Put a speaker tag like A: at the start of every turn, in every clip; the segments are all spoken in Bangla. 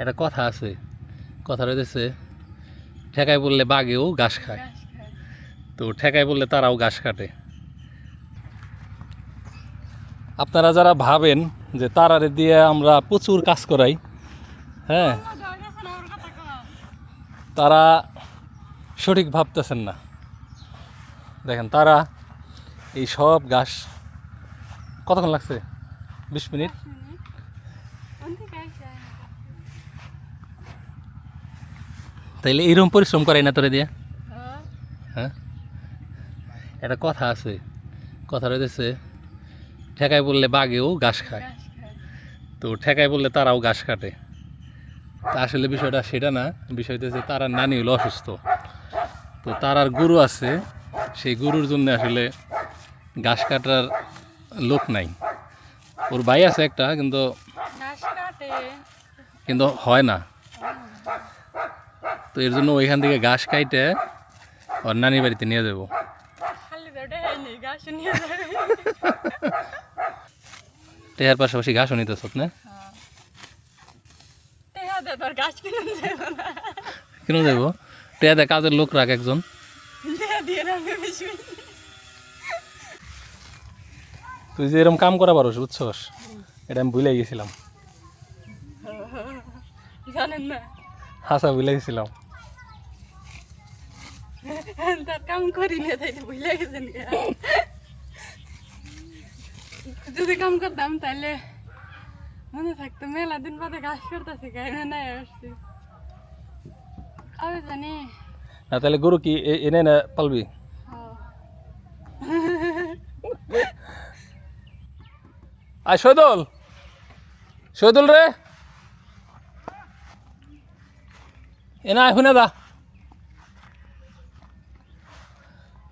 A: একটা কথা আছে কথা রয়েছে ঠেকায় বললে বাঘেও ঘাস খায়। তো ঠেকায় বললে তারাও ঘাস কাটে। আপনারা যারা ভাবেন যে তারারে দিয়ে আমরা প্রচুর কাজ করাই হ্যাঁ তারা সঠিক ভাবতেছেন না। দেখেন তারা এই সব ঘাস কতক্ষণ লাগছে? বিশ মিনিট
B: শুনি অন্তি কাইছে
A: তাইলে এইরকম পরিশ্রম করাই না তোরে দিয়া?
B: হ্যাঁ।
A: হ্যাঁ? একটা কথা আছে কথা রয়েছে ঠেকায় বললে বাঘেও ঘাস খায়। তো ঠেকায় বললে তারাও ঘাস কাটে। তা আসলে বিষয়টা সেটা না বিষয়টা হচ্ছে তারার নানি হলো অসুস্থ। তো তারার গরু আছে সেই গরুর জন্য আসলে ঘাস কাটার লোক নাই। ওর ভাই আছে একটা কিন্তু কিন্তু হয় না। তো এর জন্য ওইখান থেকে ঘাস কাইটে ওর নানি বাড়িতে নিয়ে যাব। টেহার পাশাপাশি ঘাসও নিতেছ না?
B: দে তোর ঘাস কিনে
A: যাব টেহাতে কাজের লোক রাখ একজন। তুই যে এরকম কাম করা পারোস বুঝছস? এটা আমি ভুলে গেছিলাম।
B: জানেন না।
A: হাসা ভুলে গেছিলাম।
B: তার কাম করি না তাই ভুলে গেছেন যদি কাম করতাম তাহলে মনে থাকতো মেলা দিন বাদে ঘাস করতেছে গায়ে নাই আসছি। আমি জানি।
A: না তাহলে গরু কি এ- এনে না পালবি। আয় শহীদুল শহীদুল রে! এনা শুনে দা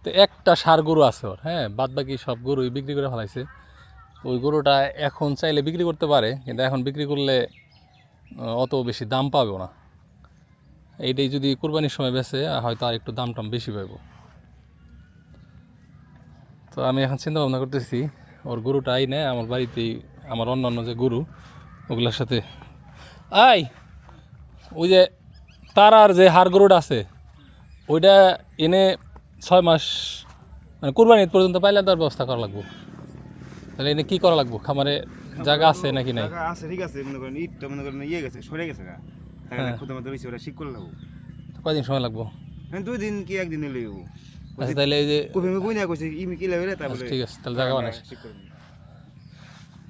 A: তো একটা সার গরু আছে ওর হ্যাঁ? বাদ বাকি সব গরুই বিক্রি করে ফেলাইছে। ওই গরুটা এখন চাইলে বিক্রি করতে পারে, কিন্তু এখন বিক্রি করলে অত বেশি দাম পাবেও না। এইটাই যদি কোরবানির সময় বেচে, হয়তো আর একটু দাম টাম বেশি পাইব। তো আমি এখন চিন্তা ভাবনা করতেছি, ওর গরুটা আই নেয় আমার বাড়িতেই আমার অন্য অন্য যে গরু, ওগুলোর সাথে। আই! ওই যে তারার যে হাড় গরুটা আছে, ওইটা এনে ছয় মাস মানে কোরবানি ঈদ পর্যন্ত পাইলে তার ব্যবস্থা করা লাগবো। তাহলে এনে কী করা লাগবো? খামারে জায়গা আছে নাকি নাই?
C: আছে ঠিক আছে মনে করেন ইটটা মনে করেন ইয়ে গেছে সরে গেছে
A: হ্যাঁ।
C: ওরা শিক করে লাগবো।
A: কয়দিন সময় লাগবো?
C: হ্যাঁ দুই দিন কি একদিন এলে
A: আচ্ছা তাহলে এই যে
C: কইছে ইমি কি লাগে তারপরে
A: ঠিক আছে তাহলে জায়গা বানাস
C: ঠিক করে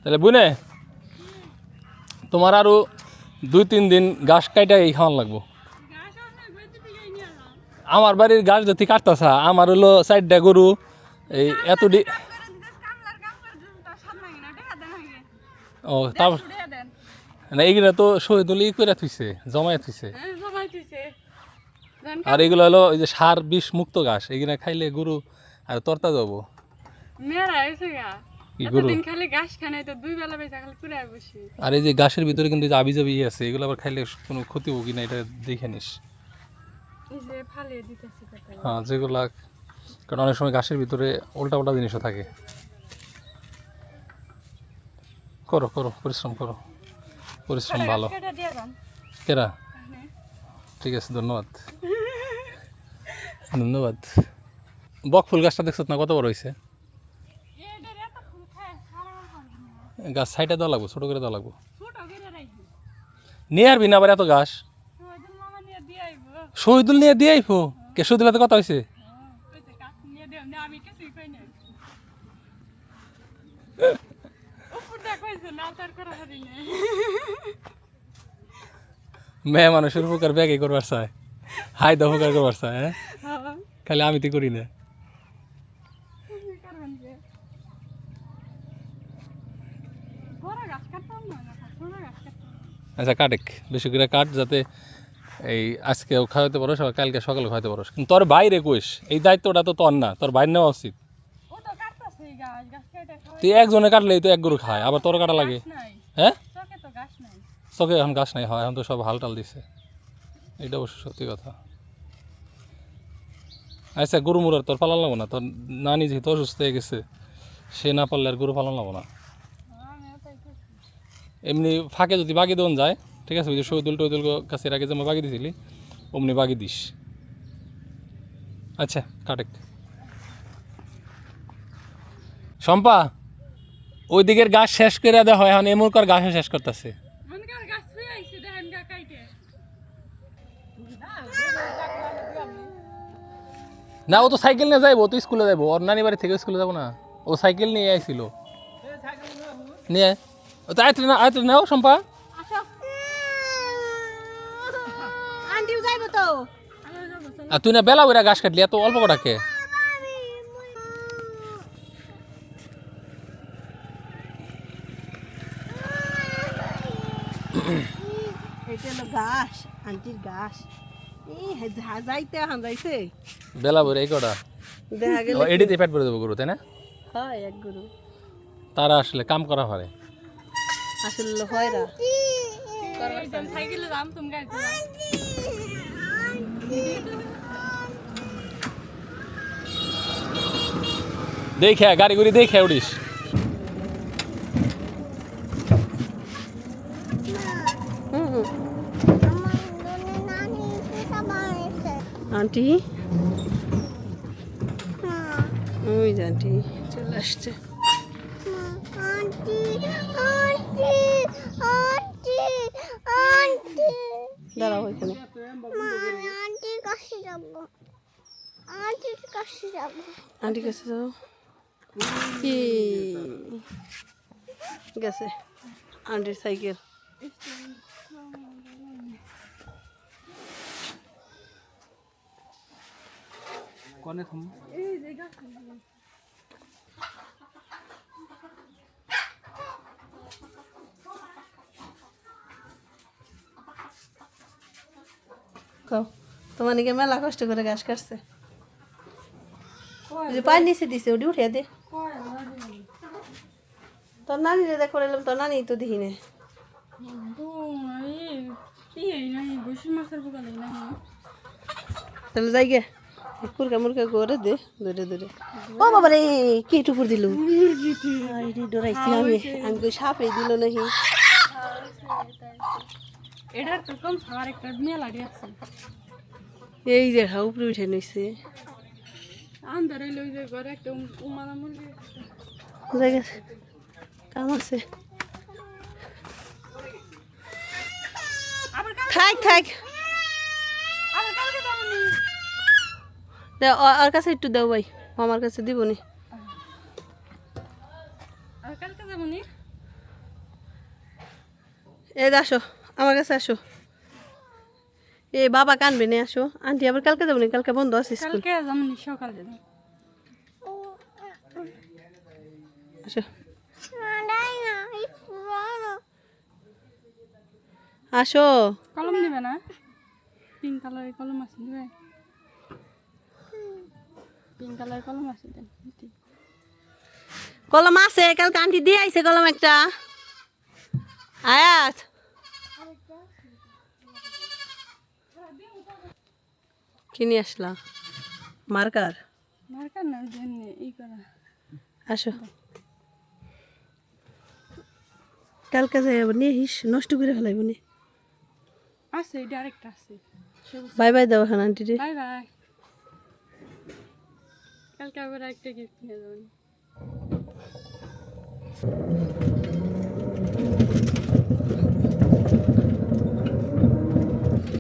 A: তাহলে বুনে তোমার আরও দুই তিন দিন ঘাস কাইটা এই খাওয়ান লাগবো
B: ঘাস অনেক বেঁচে দিকে নিয়ে এলাম
A: আমার বাড়ির গাছ যদি কাটতাছা আমার হলো চারটা গরু। এই এত ডি
B: কামলার কাম করে দিন তার সাত নাকি না টেহা দেন আগে
A: ও তারপর না এইগুলো তো শহীদুল ই করে থুইছে জমায় থুইছে। আর এগুলো হলো ওই যে সার বিষ মুক্ত ঘাস এগুলো খাইলে গরু আর তরতা যাব। আর এই যে ঘাসের ভিতরে কিন্তু আবি জাবি আছে এগুলো আবার খাইলে কোনো ক্ষতি হব কিনা এটা দেখে নিস
B: এই যে ফালিয়ে দিতেছি কথা
A: হ্যাঁ যেগুলা কারণ অনেক সময় ঘাসের ভিতরে উল্টা উল্টা জিনিসও থাকে। করো করো পরিশ্রম করো। পরিশ্রম ভালো। কেরা ঠিক আছে ধন্যবাদ। ধন্যবাদ। বক ফুল গাছটা দেখছ না কত বড় হয়েছে গাছ সাইডে দেওয়া লাগবো ছোটো করে দেওয়া লাগবো। নিয়ে আসবি না আবার এত গাছ
B: ওইদিন মামা নিয়ে দিয়ে আইবো
A: শহীদুল নিয়ে দিয়ে আইফো? কে শহীদুল হাতে কথা হয়েছে মেয়ে মানুষের উপকার ব্যাগে করবার চায়। হাই দা উপকার করবার চায় হ্যাঁ? খালি আমি তো করি না। আচ্ছা কাটেক। বেশি করে কাট যাতে এই আজকেও খাওয়াতে পারো আবার কালকে সকালে খাওয়াতে পারো। কিন্তু তোর বাইরে কইস এই দায়িত্বটা তো তোর না তোর বাইরে নেওয়া উচিত। তুই একজনে কাটলেই তো এক গরু খায় আবার তোর কাটা লাগে। হ্যাঁ? চোখে এখন গাছ নাই হয় এখন তো সব হাল টাল দিছে। এটা অবশ্য সত্যি কথা। আচ্ছা গরু মুরার তোর পালান লাগবো না? তোর নানি যেহেতু অসুস্থ হয়ে গেছে সে না পারলে আর গরু পালন লাগবো না। এমনি ফাঁকে যদি বাকি দেন যায় ঠিক আছে ওই যে শহীদুল টহদুল কাছে এর আগে যেমন বাগি দিছিলি অমনি বাগি দিস। আচ্ছা কাটেক। শম্পা ওই দিকের গাছ শেষ করে দেওয়া হয় এখন গাছও শেষ করতেছে।
B: কর গাছ গা কাইটে।
A: না ও তো সাইকেল নিয়ে যাইবো তো স্কুলে যাইবো ওর নানি বাড়ি থেকে স্কুলে যাব না। ও সাইকেল নিয়ে আইছিল। নিয়ে ও তো আয়ত্রে না আয়ত্রে নাও শম্পা
D: আসো আন্টিও যাইব তো
A: আর তুই না বেলা ওইরা গাছ কাটলি এত অল্প কটাকে
D: ঘাস আন্টির ঘাস। যাইতে হান যাইছে
A: বেলা বইরা এই কটা?
D: দেখা গেল
A: এডিতে পেট ভরে দেবো গরু তাই না?
D: হয় এক গুরু।
A: তারা আসলে কাম করা পারে।
D: আসলে হয় না
B: সাইকেলে যাম তুমি গাড়িতে যাও
A: দেখে গাড়ি গুড়ি দেখে উড়িস।
D: আন্টি? ওই যে আন্টি চলে আসছে। দাঁড়াও ওইখানে। আন্টি কাছে যাও কি গেছে আন্টির সাইকেল কও তোমার নাকি মেলা কষ্ট করে ঘাস কাটছে। পানি নিচে দিছে ওটি উঠে দে। তোর নানি রে করে এলাম তোর নানি তো দেখি নে
B: এই নাই বসে মাছের বোকালে নাই
D: তাহলে যাই গে কুরকা মুরকা করে দে ধরে ধরে ও বাবা রে কি টুকুর দিল? ডরাইছি আমি। আমি কই সাপে দিল নাকি?
B: এটার তো কম সার একটা মেলা আছে
D: এই উপরে উঠে নিছে।
B: যে একটা উমানা মুরগি
D: যাই গেছে। কাম আছে। থাক থাক। ওর কাছে একটু দাও ভাই আমার কাছে দিব নি। এই আসো আমার কাছে আসো। এ বাবা কানবে না আসো। আন্টি আবার কালকে যাব কালকে বন্ধ আছে স্কুল।
B: কালকে যাবনি সকালে যাব।
D: আসো। আসো।
B: কলম নিবে না? পিঙ্ক কালারের কলম আছে নিবে পিঙ্ক কালারের কলম আছে দেন
D: কলম আছে কালকে আন্টি দিয়ে আইছে কলম একটা। আয়াত। কিনে আসলা? মার্কার?
B: মার্কার না দেন ই করা।
D: আসো। কালকে যাই আবার নিয়ে হিস নষ্ট করে ফেলাইব নি।
B: আছে এটা আরেকটা আছে।
D: বাই বাই দাও এখন আন্টি
B: বাই বাই। কালকে আবার একটা গিফট নিয়ে যাবেন